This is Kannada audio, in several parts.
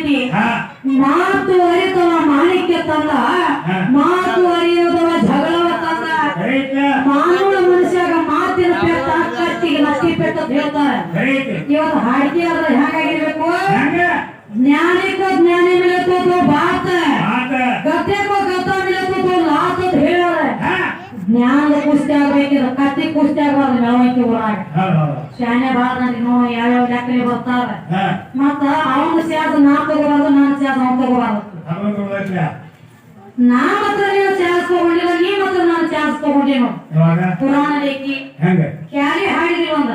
ಐತಿ ಹಾ. ಮಾತು ಅರಿತವ ಮಾಣಿಕ್ಯ ತಂದ. ಮಾತು ಅರಿಯದವ ಜಗಳವ ತಂದ. ಮಾನವ ಮನುಷ್ಯಾಗ ಮಾತಿನ ಪೆಟ್ಟ ಕತ್ತಿಗೆ ಲತ್ತಿ ಪೆಟ್ಟ ಹೇಳ್ತಾರೆ. ಇವತ್ತು ಹಾಡಿಕೆ ಆದ್ರೆ ಹೇಗಾಗಿರ್ಬೇಕು? ಹಂಗ? ಜ್ಞಾನಿಕ ಜ್ಞಾನಿ ಮೇಲೆ ಬಾತ? ಮಾತ ಜ್ಞಾನದ ಕುಸ್ತಿ ಆಗ್ಬೇಕಿದ್ರೆ ಕತ್ತಿ ಕುಸ್ತಿ ಆಗ್ಬಾರ್ದು ಮೆಳವಣಿಗೆ ಊರಾಗ ಶಾನೆ ಬಾಳ ನನಗೆ ನೋ ಯಾವ್ಯಾವ ದಾಖಲೆ ಬರ್ತಾರ ಮತ್ತ ಅವನ ಸ್ಯಾದ ನಾ ತಗೋಬಾರ್ದು ನಾನು ಸ್ಯಾದ ಅವ್ನು ತಗೋಬಾರ್ದು. ನಾ ಮಾತ್ರ ನೀವು ಚಾನ್ಸ್ ತಗೊಂಡಿಲ್ಲ ನೀ ಮಾತ್ರ ನಾನು ಚಾನ್ಸ್ ತಗೊಂಡೇನು ಪುರಾಣ ಲೇಖಿ. ಕ್ಯಾರಿ ಹಾಡಿದ್ರಿ ಒಂದ.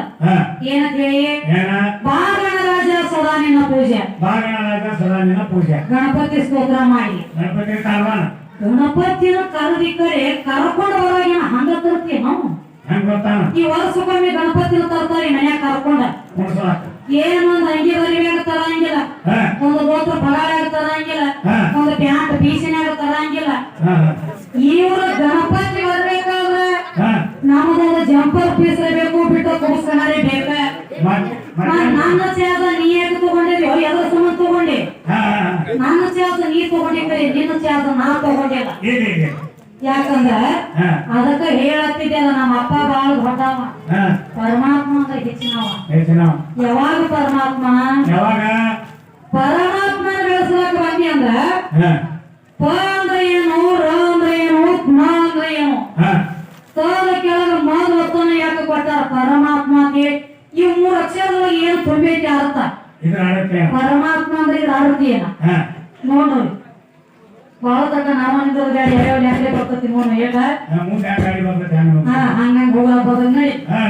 ಏನಂತ ಹೇಳಿ? ಬಾಗಣರಾಜ ಸದಾ ನಿನ್ನ ಪೂಜೆ. ಬಾಗಣರಾಜ ಸದಾ ನಿನ್ನ ಪೂಜೆ. ಗಣಪತಿ ಸ್ತೋತ್ರ ಮಾಡಿ. ಗಣಪತಿ ತಾಳ್ವಾನ ಗಣಪತಿನ ಕರೆದಿಕ್ಕರೆ ಕರೆ ಕರ್ಕೊಂಡು ಬರೋಗಿನ ಹಂಗ ತರ್ತೀವಿ ನಾವು ಹೆಂಗ್ ಗೊತ್ತಾನ ಈ ವರ್ಷಕ್ಕೊಮ್ಮೆ ಗಣಪತಿನ ತರ್ತಾರೆ ಮನ್ಯಾಗ ಕರ್ಕೊಂಡ. ಕುಡ್ಸಾಕ ಏನು ಒಂದ್ ಅಂಗಿ ಬರಿಬೇಕು ತರಂಗಿಲ್ಲ ಒಂದು ಗೋತ್ರ ಪಗಾರಾಗ ತರಂಗಿಲ್ಲ. ಒಂದು ಪ್ಯಾಂಟ್ ಬೀಸಿನಾಗ ತರಂಗಿಲ್ಲ ಇವ್ರ ಗಣಪತಿ ಬರ್ಬೇಕಾದ್ರೆ ನಮ್ದೊಂದು ಜಂಪರ್ ಪೀಸ್ ಬೇಕು ಬಿಟ್ಟು ಕುಡಿಸ್ಕೊಂಡೇ ಬೇಕ. ನನ್ನ ಚಾದ ನೀ ಯಾಕೆ ತಗೊಂಡಿದ್ಯೋ? ಎಲ್ಲ ಸಂಬಂಧ ತಗೊಂಡಿ. ನನ್ನ ಚಾದ ನೀ ತಗೊಂಡಿದ್ರೆ ನಿನ್ನ ಚಾದ ನಾ ತಗೊಂಡಿಲ್ಲ. ಯಾಕಂದ್ರ ಅದಕ್ಕ ಹೇಳತ್ತಿದ್ದೆಲ್ಲ ನಮ್ಮ ಅಪ್ಪ ಬಾಳ ದೊಡ್ಡವ. ಪರಮಾತ್ಮ ಅಂದ್ರೆ ಹೆಚ್ಚಿನವ. ಹೆಚ್ಚಿನ ಯಾವಾಗ ಪರಮಾತ್ಮ? ಯಾವಾಗ? ಪರಮಾತ್ಮ ಬೆಳೆಸಲಕ್ ಬಂದಿ ಅಂದ್ರ? ಪ ಅಂದ್ರೆ ಏನು ರ ಅಂದ್ರೆ ಏನು ಮ ಅಂದ್ರೆ ಏನು? ತದ ಕೆಳಗ ಮದ ಒತ್ತನ ಯಾಕೆ ಕೊಡ್ತಾರ ಪರಮಾತ್ಮ ಈ ಮೂರು ಅಕ್ಷರದೊಳಗೆ ಏನು ತುಂಬೈತಿ ಅರ್ಥ? ಇದ್ರ ಪರಮಾತ್ಮ ಅಂದ್ರೆ ಇದು ಅರ್ಥ ಏನ? ನೋಡ್ರಿ. ಬಹಳ ತಕ್ಕ ನಾಮನಿಂದ ಗಾಡಿ ಯಾವ ಯಾಕೆ ಬರ್ತೈತಿ ನೋಡು ಏಕ ಹಾ, ಹಂಗಂಗ ಹೋಗಲ್ಲ ಬದಲ್ ಹಾ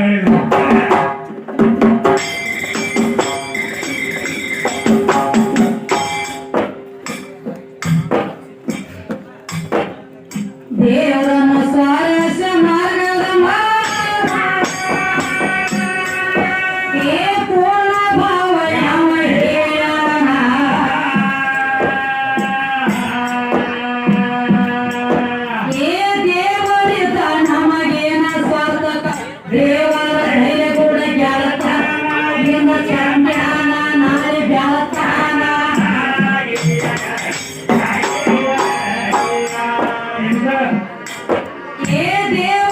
Meu Deus!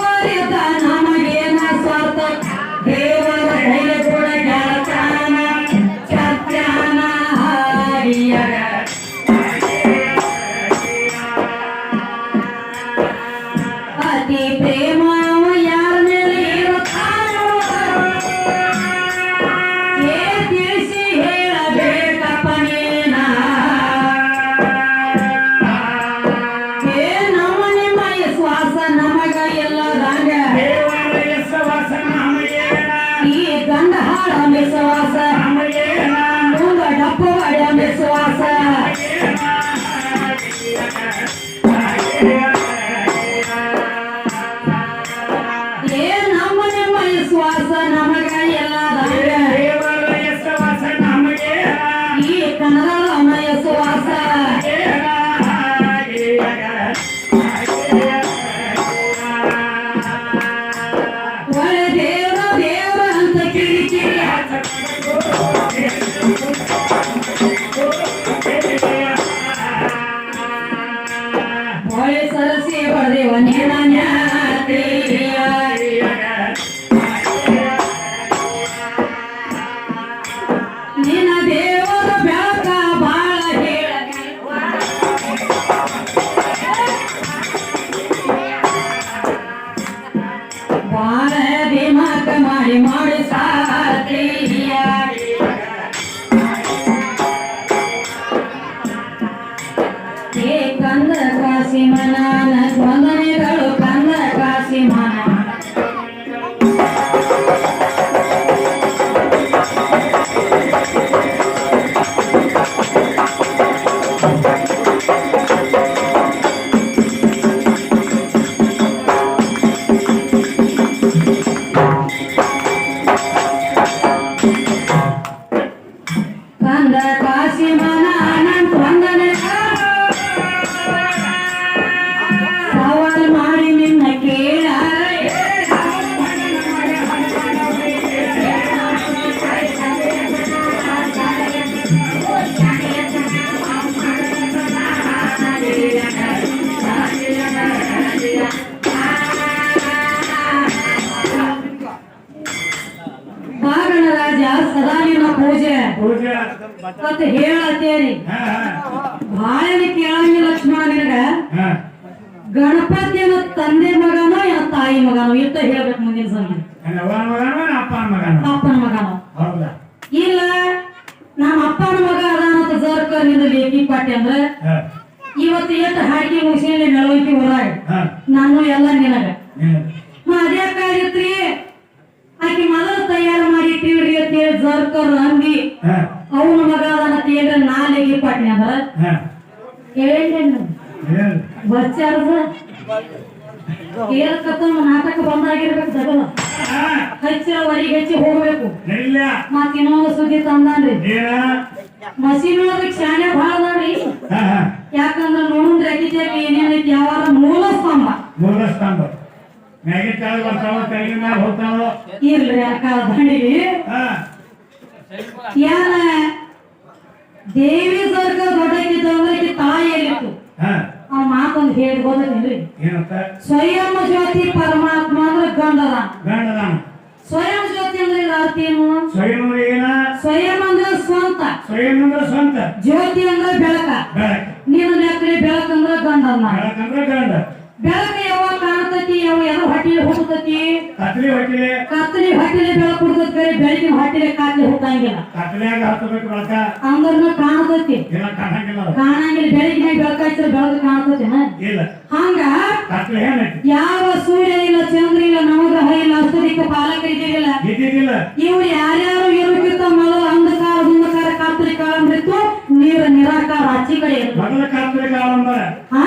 ஞான ಗೋಕರ್ಣ ರಾಜ ಸದಾ ನಿಮ್ಮ ಪೂಜೆ ಮತ್ತೆ ಹೇಳತ್ತೇರಿ. ಬಾಯನ ಕೇಳಂಗಿ ಲಕ್ಷ್ಮಣ ನಿನಗ? ಗಣಪತಿಯನ್ನ ತಂದೆ ಮಗನೋ ಯಾ ತಾಯಿ ಮಗನೋ? ಇತ್ತ ಹೇಳ್ಬೇಕು ಮುಂದಿನ ಸಂಜೆ ಅಪ್ಪನ ಮಗನೋ? ಇಲ್ಲ ನಮ್ಮ ಅಪ್ಪನ ಮಗ ಅದಾನಂತ ಜರ್ಕ ನಿಂದ ಲೇಖಿ ಪಾಟಿ ಅಂದ್ರೆ ಇವತ್ತು ಎಷ್ಟು ಹಾಕಿ ಮುಗಿಸಿ ನಡವಳಿಕೆ ಹೊರಗೆ ನಾನು ಎಲ್ಲ ನಿನಗ. ಅವನ ಮಗ ಅದನ್ನ ಹೇಳಿದ್ರೆ ನಾ ಲೇಖಿ ಪಾಟ್ನಿ ಅದ. ಹಾ. ಹೇಳೇನು ಹೇಳು ಬಚ್ಚಾರದ ಕೇಳಕತ್ತ ನಾಟಕ ಬಂದಾಗಿರ್ಬೇಕು ಹಚ್ಚಿರ ವರಿಗೆ ಹಚ್ಚಿ ಹೋಗ್ಬೇಕು. ಮತ್ತೆ ಮತ್ ಇನ್ನೊಂದು ಸುದ್ದಿ ತಂದಾನ್ರಿ. ಏನ? ಮಸೀನ್ ಒಳಗೆ ಶಾಣೆ ಭಾಳ ಅದಾವ್ರಿ ಯಾಕಂದ್ರ ನೋಡಿದ್ರೆ ಅಕ್ಕಿದ್ಯಾಗ ಏನೇನೈತಿ ಯಾವಾಗ ಮೂಲ ಸ್ತಂಭ. ಮೂಲ ಸ್ತಂಭ. ಬರ್ತಾವ ಹೋಗ್ತಾವ? ಇರ್ಲಿ ಹಾ. ಯಾನ ದೇವಿ ಸ್ವರ್ಗ ದೊಡ್ಡಕ್ಕಿದ್ದಂದ್ರೆ ಈಕಿ ತಾಯಿ ಎಲ್ಲಿತ್ತು? ಆ ಮಾತೊಂದು ಹೇಳಿ ಏನಂತ? ಸ್ವಯಂ ಜ್ಯೋತಿ ಪರಮಾತ್ಮ ಅಂದ್ರೆ ಗಂಡದ ಸ್ವಯಂ ಜ್ಯೋತಿ ಅಂದ್ರೆ ಅರ್ಥ ಏನು? ಸ್ವಯಂ ಅಂದ್ರೆ ಏನ? ಸ್ವಯಂ ಅಂದ್ರೆ ಸ್ವಂತ. ಸ್ವಯಂ ಅಂದ್ರೆ ಸ್ವಂತ. ಜ್ಯೋತಿ ಅಂದ್ರೆ ಬೆಳಕ. ಬೆಳಕು. ನೀನು ನೆಕ್ಕಡಿ ಗಂಡ ಗಂಡನ್ನ ಬೆಳಕಂದ್ರೆ ಗಂಡ ಬೆಳಕ ಯಾವಾಗ ಕಾಣತೈತಿ? ಯಾವ ಎಲ್ಲ ಹೊಟ್ಟಿಲೆ ಹುಟ್ಟತತಿ ಕತ್ಲಿ ಹೊಟ್ಟಿಲೆ. ಕತ್ತಲಿ ಹೊಟ್ಟಿಲೆ ಬೆಳಕು ಹುಡ್ತತಿ ಬೇರೆ ಬೆಳಕಿನ ಹೊಟ್ಟಿಲೆ ಕಾತ್ಲಿ ಹುಟ್ಟಂಗಿಲ್ಲ. ಕತ್ಲಿಯಾಗ ಹತ್ತಬೇಕು ಬೆಳಕ. ಅಂದ್ರನ್ನ ಕಾಣತತಿ ಇಲ್ಲ ಕಾಣಂಗಿಲ್ಲ. ಕಾಣಂಗಿಲ್ಲ ಬೆಳಕಿನ ಬೆಳಕ ಹಚ್ಚಿದ್ರೆ ಬೆಳಕು ಕಾಣ್ತತಿ ಇಲ್ಲ. ಹಂಗ ಕತ್ಲಿ ಏನೈತಿ ಯಾವ ಸೂರ್ಯ ಇಲ್ಲ ಚಂದ್ರ ಇಲ್ಲ ನವಗ್ರಹ ಇಲ್ಲ ಅಸ್ತರಿಕ ಪಾಲಕರಿಗಿಲ್ಲ ಇದ್ದಿದ್ದಿಲ್ಲ. ಇವ್ರು ಯಾರ್ಯಾರು ಇರುಕಿತ ಮೊದಲು ಅಂಧಕಾರ ಕತ್ತರಿ ಕಾತ್ರಿ ಕಾಳಂಬಿತ್ತು ನೀರ ನಿರಾಕಾರ ಹಚ್ಚಿ ಕಡೆ ಮೊದಲ ಕಾತ್ರಿ ಕಾಲ ಕಾಲಂಬರ ಹಾ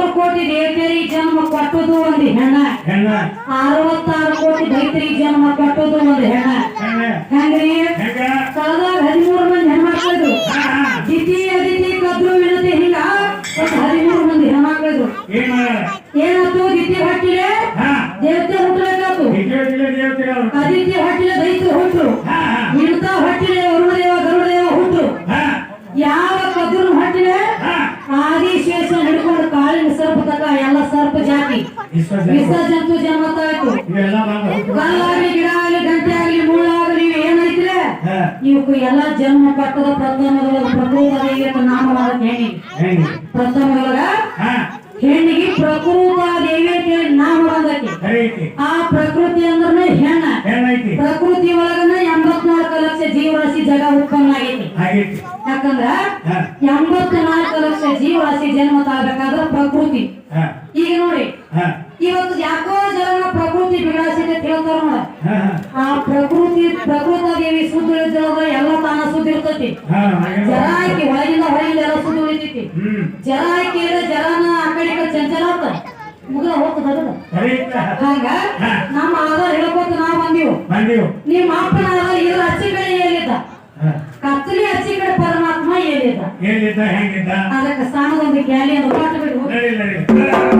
ಮೂರು ಕೋಟಿ ದೇವತೆರಿಗೆ ಜನ್ಮ ಕೊಟ್ಟದು ಒಂದು ಹೆಣ್ಣ. ಹೆಣ್ಣ. ಅರವತ್ತಾರು ಕೋಟಿ ದೈತರಿಗೆ ಜನ್ಮ ಕೊಟ್ಟದು ಒಂದು ಹೆಣ್ಣ. ಹೆಂಗ್ರಿ? ಸಾವಿರದ ಹದಿಮೂರು ಮಂದಿ ಹೆಣ್ಮಕ್ಳಿದ್ರು ಹಾ ಹಾ ದಿತಿ ಅದಿತಿ ಕದ್ರು ವಿನತಿ ಹಿಂಗ ಒಂದು ಹದಿಮೂರು ಮಂದಿ ಹೆಣ್ಮಕ್ಳಿದ್ರು ಏನ್ ಮಾಡ್ಯಾರ ಏನಾಯ್ತು ದಿತಿ ಹೊಟ್ಟಿಲೆ ಹಾ ದೇವತೆ ಹುಟ್ಟಬೇಕಾಯ್ತು ದೇವತೆಗಳ ದೇವತೆಗಳು ಅದಿತಿ ಹೊಟ್ಟಿಲೆ ದೈತ್ರು ಹುಟ್ಟರು ಹಾ ಹಾ ಇಳ್ತ ಹೊಟ್ಟಿಲೆ ವರುಣದೇವ ಗರುಡದೇವ ಹುಟ್ಟರು ಹಾ ಯಾವ ಕದ್ರು ಹೊಟ್ಟಿಲೆ ಹಾ ಆದಿಶೇಷ ಹಿಡ್ಕೊಂಡು ಕಾಳಿನ ಸರ್ಪ ತಕ ಎಲ್ಲ ಸರ್ಪ ವಿಷ ಜಂತು ಜನ್ಮ ತಾಯ್ತು ಕಲ್ಲಾಗ್ಲಿ ಗಿಡ ಆಗ್ಲಿ ಗಂಟೆ ಆಗ್ಲಿ ಮುಳ್ಳಾಗ್ಲಿ ಇವ್ ಏನೈತ್ಲೆ ಹಾ. ಎಲ್ಲಾ ಜನ್ಮ ಪಟ್ಟದ ಪ್ರಥಮದೊಳಗ ಪ್ರಕೃತದೇವಿ ಅಂತ ನಾಮ ಮಾಡೋದ್ ಹೆಣ್ಣಿಗೆ ಹೆಂಗ ಪ್ರಥಮದೊಳಗ ಹೆಣ್ಣಿಗೆ ಪ್ರಕೃತ ದೇವಿ ನಾಮ ಬಂದೈತಿ. ಆ ಪ್ರಕೃತಿ ಅಂದ್ರೆ ಹೆಣ್ಣ. ಪ್ರಕೃತಿ ಒಳಗನ ಎಂಬತ್ನಾಲ್ಕು ಲಕ್ಷ ಜೀವರಾಶಿ ಜಗ ಉತ್ಪನ್ನ ಆಗೈತಿ. ಯಾಕಂದ್ರ ಎಂಬತ್ನಾಲ್ಕು ಲಕ್ಷ ಜೀವರಾಶಿ ಜನ್ಮ ತಾಳ್ಬೇಕಾದ್ರ ಪ್ರಕೃತಿ. ಈಗ ನೋಡಿ ಇವತ್ತು ಯಾಕೋ ಜನ ಪ್ರಕೃತಿ ಬಿಡಾಸಿದೆ ಹೇಳ್ತಾರ ಆ ಪ್ರಕೃತಿ ಪ್ರಕೃತ ದೇವಿ ಸುದ್ದಿ ಎಲ್ಲ ತಾನ ಸುದ್ದಿ ಇರ್ತೈತಿ. ಜರ ಹಾಕಿ ಒಳಗಿಂದ ಹೊರಗಿಂದ ಎಲ್ಲ ಸುದ್ದಿ ಉಳಿತೈತಿ. ಜರ ಹಾಕಿ ಜರಾನ ಆ ಕಡೆ ಚಂಚಲ ಅಂತ. ಮುಗಿದ ಹೋಗ್ತದ ಹಂಗ ನಮ್ಮ ಆಧಾರ ಹೇಳ್ಕೊತ ನಾವ್ ಬಂದೀವು. ನಿಮ್ಮ ಅಪ್ಪನ ಇಲ್ಲ ಹಚ್ಚಿ ಅಚ್ಚಿ ಕಡೆ ಏನಿದ್ದ? ಕತ್ತಲಿ ಅಚ್ಚಿ ಕಡೆ ಪರಮಾತ್ಮ ಏನಿದ್ದ? ಏನಿದ್ದ ಹೆಂಗಿದ್ದ? ಅದಕ್ಕೆ ಸ್ಥಾನದೊಂದು ಗ್ಯಾಲಿ ಅದು ಕೊಟ್ಟು ಬಿಡು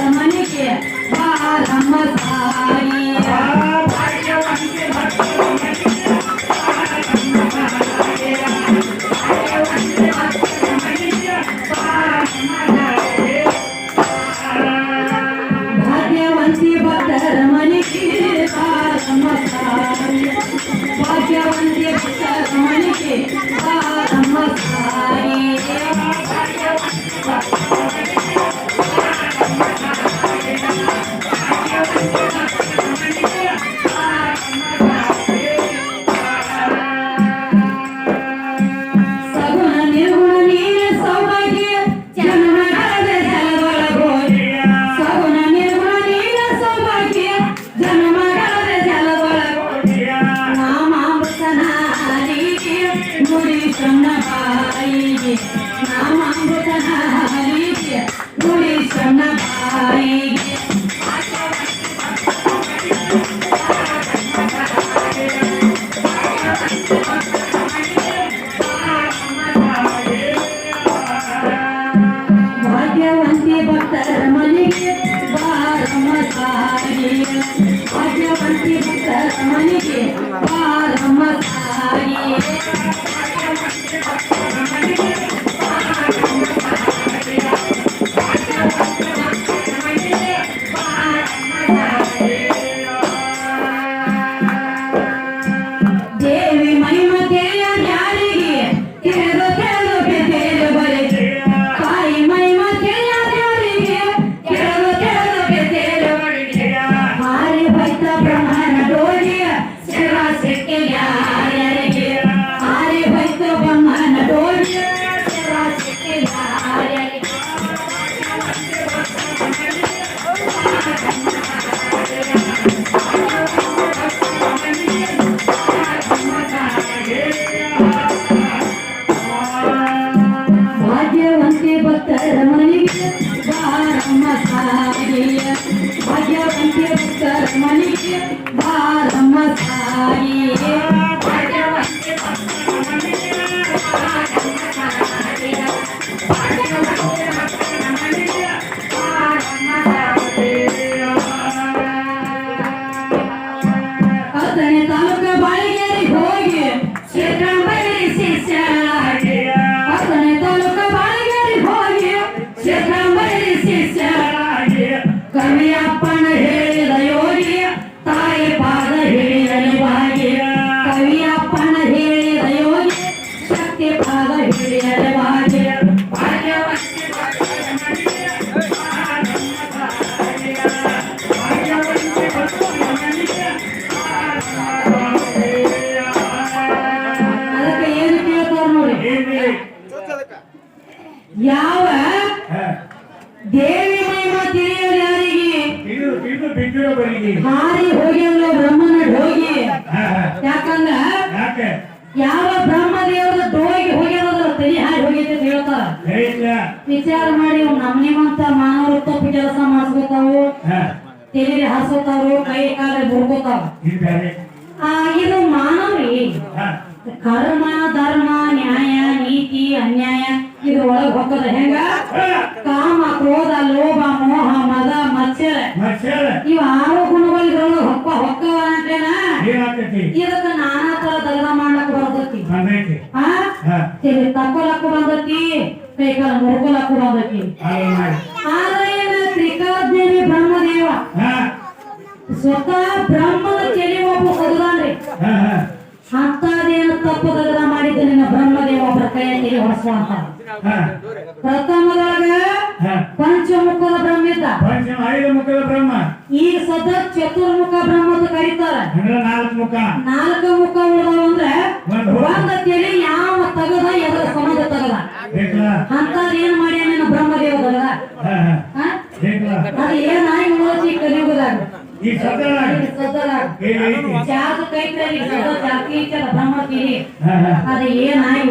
ನುಡಿ ಸಣ್ಣ અને તાલુકા પાલિકા ವಿಚಾರ. ಮಾಡಿ ನಮ್ಮ ನಮ್ ನಿಮ್ಮಂತ ಮಾನವರು ತಪ್ಪು ಕೆಲಸ ಮಾಡಿಸ್ಕೊತಾವು. ಹಾ. ತಲೆ ಹಾಸ್ಕೊತಾವು ಕೈ ಕಾಲ ಬುರ್ಕೋತಾವ. ಇದು ಆ ಇದು ಮಾನವ್ರಿ ಕರ್ಮ ಧರ್ಮ ನ್ಯಾಯ ನೀತಿ ಅನ್ಯಾಯ ಇದು ಒಳಗ್ ಹೋಗದ ಹೆಂಗ. ಕಾಮ ಕ್ರೋಧ ಲೋಭ ಮೋಹ ಮದ ಮತ್ಸರ ಇವ ಆರು ಗುಣಗಳು ಇದ್ರೊಳಗ ಹೊಕ್ಕ ಹೊಕ್ಕವ ಅಂತೇನ ಇದಕ್ಕ ನಾನಾ ತರ ದಗದ ಮಾಡ್ಲಕ್ ಬರ್ತತಿ. ತಕ್ಕೊಲಕ್ಕೂ ಬಂದೈತಿ. ಕೈ ಮರುಕಲ ಮಾಡಿ ಆದ್ರೆ ಏನ ತ್ರಿಕಾಜ್ಞಾನಿ ಬ್ರಹ್ಮದೇವ ಸ್ವತಃ ಬ್ರಹ್ಮನ ತಲೆ ಒಬ್ಬ ಹಾ ಅಂತದೇನು ತಪ್ಪು ದಗದ ಮಾಡಿದ್ದು ನಿನ್ನ ಬ್ರಹ್ಮದೇವ ಒಬ್ಬರ ಕೈಯಲ್ಲಿ ಹೊಸ ಅಂತ. ಪ್ರಥಮದಾಗ ಪಂಚಮುಖದ ಬ್ರಹ್ಮ ಇದ್ದ. ಪಂಚಮ ಐದು ಮುಖದ ಬ್ರಹ್ಮ. ಈಗ ಸದಾ ಚತುರ್ಮುಖ ಬ್ರಹ್ಮ ಅಂತ ಕರೀತಾರ ನಾಲ್ಕು ಮುಖ. ನಾಲ್ಕು ಮುಖ ಉಳಿದವ ಅಂದ್ರೆ ಒಂದು ಒಂದ ತಲೆ ಯಾವ ತಗದ ಎದರ ಸಂಬಂಧ ತಗದ ಬೇಕಲ್ಲ ಅಂತದ್ ಏನ್ ಮಾಡ್ಯಾನ ನಿನ್ನ ಬ್ರಹ್ಮದೇವ ತಗದ ಹಾ ಹಾ ಹಾ? ಬೇಕಲ್ಲ ಅದು ಏನಾಗಿ ಉಳಿದೈತಿ ಕಲಿಯುಗದಾಗ ಈ ಸದಳ ಈಗ ಸದದಾಗ ಏನೈತಿ ಜಾತ ಕೈತ್ರಿ ಸದ ಜಾತಿ ಐತಲ್ಲ ಬ್ರಹ್ಮ ತಿರಿ ಹಾ ಹಾ ಅದು ಏನಾಗಿ